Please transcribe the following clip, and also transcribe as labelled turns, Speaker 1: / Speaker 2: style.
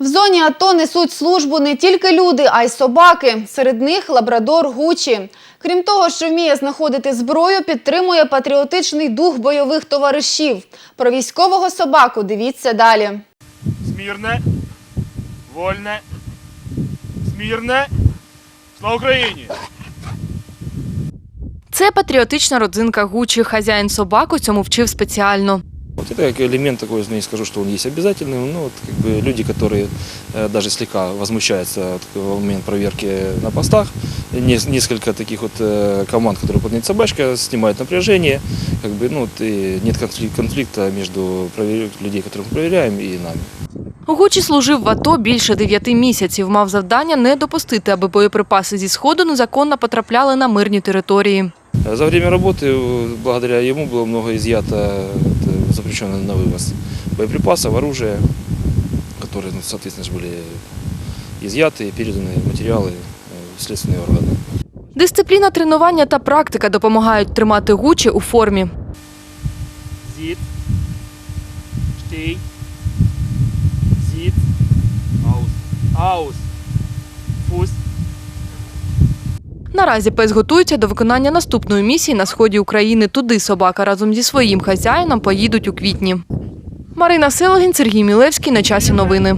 Speaker 1: В зоні АТО несуть службу не тільки люди, а й собаки. Серед них лабрадор Гучі. Крім того, що вміє знаходити зброю, підтримує патріотичний дух бойових товаришів. Про військового собаку дивіться далі.
Speaker 2: Смірне, вольне, смірне. Слава Україні!
Speaker 3: Це патріотична родзинка Гучі. Хазяїн собак у цьому вчив спеціально.
Speaker 4: Вот это как элемент такой, не скажу, что он есть обязательным, но вот как бы люди, которые э, даже слегка возмущаются вот, в момент проверки на постах, не- несколько таких вот э, команд, которые поднять собачка, снимают напряжение, как бы, ну, вот, и нет конфлик- конфликта между провер- людей, которых мы проверяем, и нами.
Speaker 3: Гучі служив в АТО більше дев'яти місяців. Мав завдання не допустити, аби боєприпаси зі сходу незаконно потрапляли на мирні території.
Speaker 4: Э, За время работы, э, благодаря ему, было много изъято это, запрещенных на вывоз боеприпасов, оружия, которые, ну, соответственно, же были изъяты и переданы материалы э, в следственные органы.
Speaker 3: Дисципліна тренування та практика допомагають тримати Гучі у формі.
Speaker 2: Зіт. Штей. Зіт. Аус. Аус.
Speaker 3: Наразі пес готується до виконання наступної місії на сході України. Туди собака разом зі своїм хазяїном поїдуть у квітні. Марина Селогін, Сергій Мілевський. На часі новини.